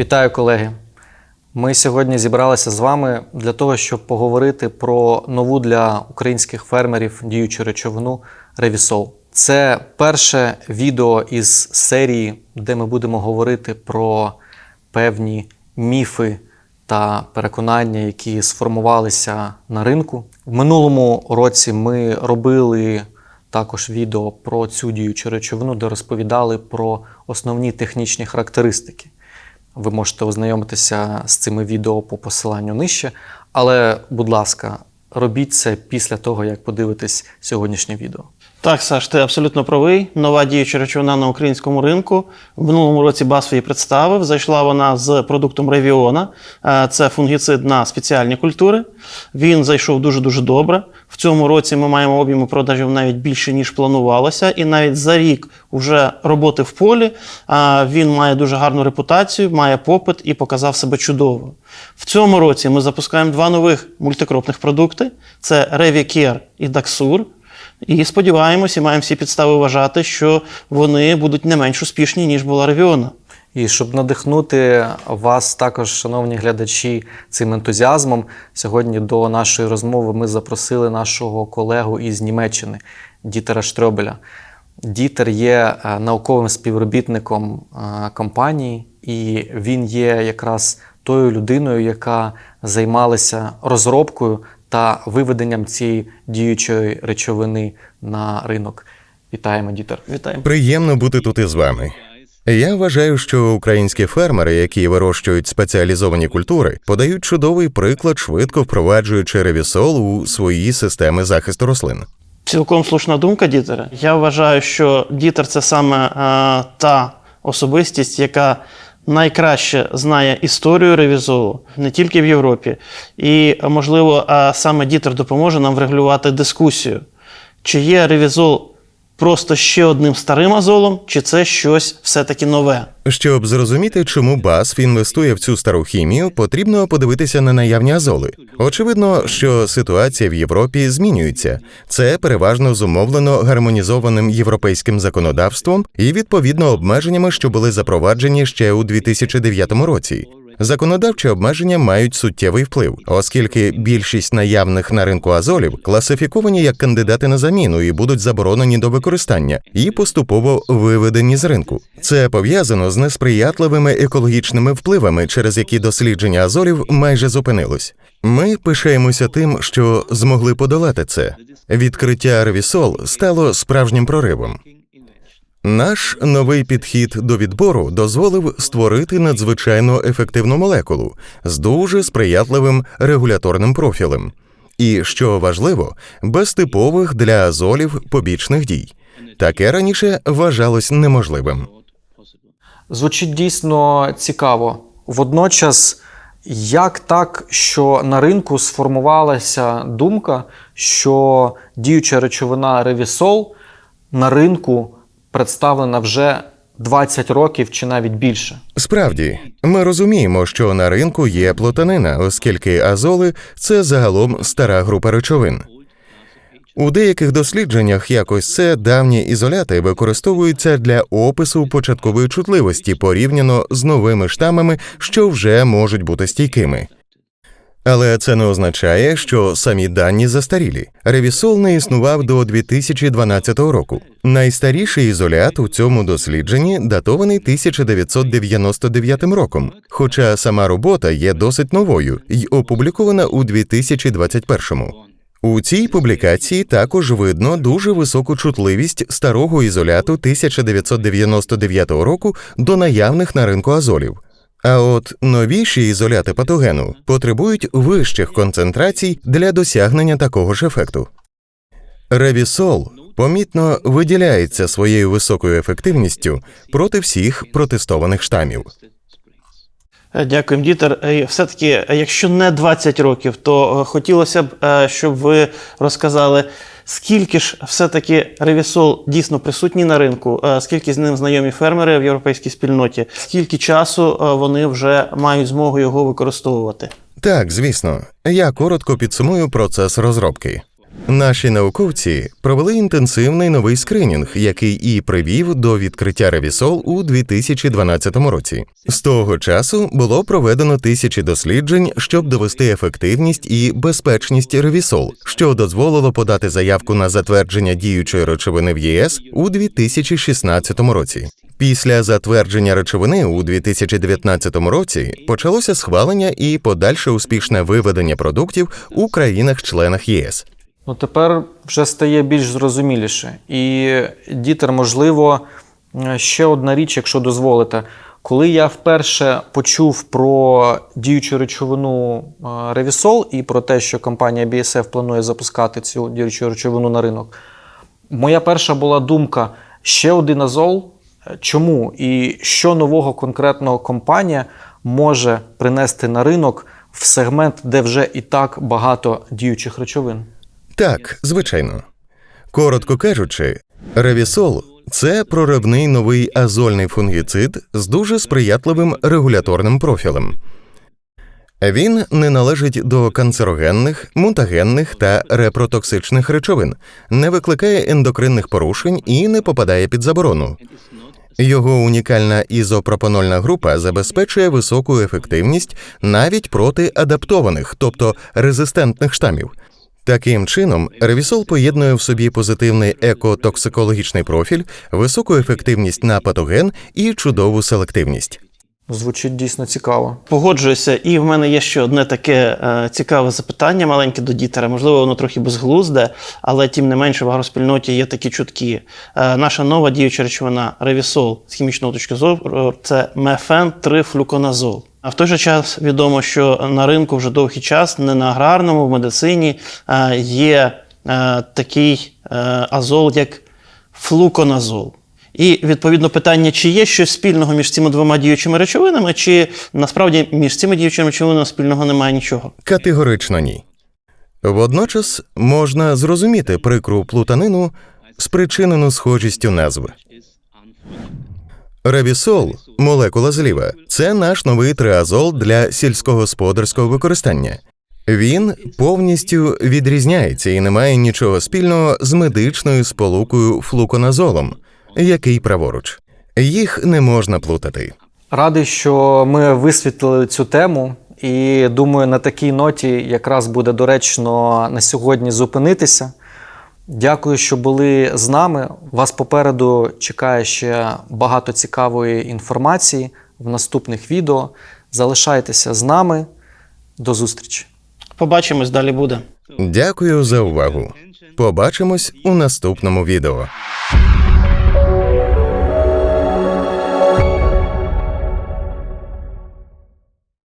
Вітаю, колеги! Ми сьогодні зібралися з вами для того, щоб поговорити про нову для українських фермерів діючу речовину Ревісол. Це перше відео із серії, де ми будемо говорити про певні міфи та переконання, які сформувалися на ринку. В минулому році ми робили також відео про цю діючу речовину, де розповідали про основні технічні характеристики. Ви можете ознайомитися з цими відео по посиланню нижче. Але, будь ласка, робіть це після того, як подивитесь сьогоднішнє відео. Так, Саш, ти абсолютно правий. Нова діюча речовина на українському ринку. В минулому році БАСФ її представив. Зайшла вона з продуктом Ревіона. Е, Це фунгіцид на спеціальні культури. Він зайшов дуже-дуже добре. В цьому році ми маємо об'єми продажів навіть більше, ніж планувалося. І навіть за рік вже роботи в полі він має дуже гарну репутацію, має попит і показав себе чудово. В цьому році ми запускаємо два нових мультикропних продукти: це Revicare і Daxur. І сподіваємося, і маємо всі підстави вважати, що вони будуть не менш успішні, ніж була Ревіона. І щоб надихнути вас також, шановні глядачі, цим ентузіазмом, сьогодні до нашої розмови ми запросили нашого колегу із Німеччини Дітера Штрьобеля. Дітер є е, науковим співробітником е, компанії, і він є якраз тою людиною, яка займалася розробкою та виведенням цієї діючої речовини на ринок. Вітаємо, Дітер. Вітаємо. Приємно бути тут із вами. Я вважаю, що українські фермери, які вирощують спеціалізовані культури, подають чудовий приклад, швидко впроваджуючи ревісол у свої системи захисту рослин. Цілком слушна думка, Дітере. Я вважаю, що Дітер це саме е, та особистість, яка найкраще знає історію ревізолу не тільки в Європі. І, можливо, е, саме Дітер допоможе нам врегулювати дискусію, чи є ревізол просто ще одним старим азолом, чи це щось все-таки нове. Щоб зрозуміти, чому BASF інвестує в цю стару хімію, потрібно подивитися на наявні азоли. Очевидно, що ситуація в Європі змінюється. Це переважно зумовлено гармонізованим європейським законодавством і відповідно обмеженнями, що були запроваджені ще у 2009 році. Законодавчі обмеження мають суттєвий вплив, оскільки більшість наявних на ринку азолів класифіковані як кандидати на заміну і будуть заборонені до використання і поступово виведені з ринку. Це пов'язано з несприятливими екологічними впливами, через які дослідження азолів майже зупинилось. Ми пишаємося тим, що змогли подолати це. Відкриття Ревісол стало справжнім проривом. Наш новий підхід до відбору дозволив створити надзвичайно ефективну молекулу з дуже сприятливим регуляторним профілем. І що важливо, без типових для азолів побічних дій. Таке раніше вважалось неможливим. Звучить дійсно цікаво. Водночас, як так, що на ринку сформувалася думка, що діюча речовина Ревісол на ринку представлена вже 20 років чи навіть більше? Справді, ми розуміємо, що на ринку є плутанина, оскільки азоли це загалом стара група речовин. У деяких дослідженнях якось це давні ізоляти використовуються для опису початкової чутливості порівняно з новими штамами, що вже можуть бути стійкими. Але це не означає, що самі дані застарілі. Ревісол не існував до 2012 року. Найстаріший ізолят у цьому дослідженні датований 1999 роком, хоча сама робота є досить новою і опублікована у 2021. У цій публікації також видно дуже високу чутливість старого ізоляту 1999 року до наявних на ринку азолів. А от новіші ізоляти патогену потребують вищих концентрацій для досягнення такого ж ефекту. Ревісол помітно виділяється своєю високою ефективністю проти всіх протестованих штамів. Е, Дякуємо, Дітер. Е, Все-таки, е, якщо не 20 років, то хотілося б, щоб ви розказали, скільки ж все-таки ревісол дійсно присутній на ринку, скільки з ним знайомі фермери в європейській спільноті, скільки часу вони вже мають змогу його використовувати. Так, звісно, я коротко підсумую процес розробки. Наші науковці провели інтенсивний новий скринінг, який і привів до відкриття Ревісол у 2012 році. З того часу було проведено тисячі досліджень, щоб довести ефективність і безпечність Ревісол, що дозволило подати заявку на затвердження діючої речовини в ЄС у 2016 році. Після затвердження речовини у 2019 році почалося схвалення і подальше успішне виведення продуктів у країнах-членах ЄС. Ну, тепер вже стає більш зрозуміліше. І дітер, можливо, е, ще одна річ, якщо дозволите. Коли я вперше почув про діючу речовину Ревісол і про те, що компанія BSF планує запускати цю діючу речовину на ринок, моя перша була думка: ще один азол. Е, Чому і що нового конкретного компанія може принести на ринок в сегмент, де вже і так багато діючих речовин? Так, звичайно. Коротко кажучи, ревісол це проривний новий азольний фунгіцид з дуже сприятливим регуляторним профілем. Він не належить до канцерогенних, мутагенних та репротоксичних речовин, не викликає ендокринних порушень і не попадає під заборону. Його унікальна ізопропанольна група забезпечує високу ефективність навіть проти адаптованих, тобто резистентних штамів. Таким чином, ревісол поєднує в собі позитивний екотоксикологічний профіль, високу ефективність на патоген і чудову селективність. Звучить дійсно цікаво. Погоджуюся, і в мене є ще одне таке е, цікаве запитання маленьке до дітера. Можливо, воно трохи безглузде, але тим не менше в агроспільноті є такі чутки. Е, наша нова діюча речовина ревісол з хімічної точки зору це мефен 3 флюконазол. А в той же час відомо, що на ринку вже довгий час, не на аграрному, в медицині е, є е, такий е, азол, як флуконазол. І відповідно питання, чи є щось спільного між цими двома діючими речовинами, чи насправді між цими діючими речовинами спільного немає нічого. Категорично ні. Водночас можна зрозуміти прикру плутанину, спричинену схожістю назв. Ревісол, молекула зліва, це наш новий триазол для сільськогосподарського використання. Він повністю відрізняється і не має нічого спільного з медичною сполукою флуконазолом, який праворуч. Їх не можна плутати. Радий, що ми висвітлили цю тему, і думаю, на такій ноті якраз буде доречно на сьогодні зупинитися. Дякую, що були з нами. Вас попереду чекає ще багато цікавої інформації в наступних відео. Залишайтеся з нами. До зустрічі! Побачимось, далі буде. Дякую за увагу. Побачимось у наступному відео.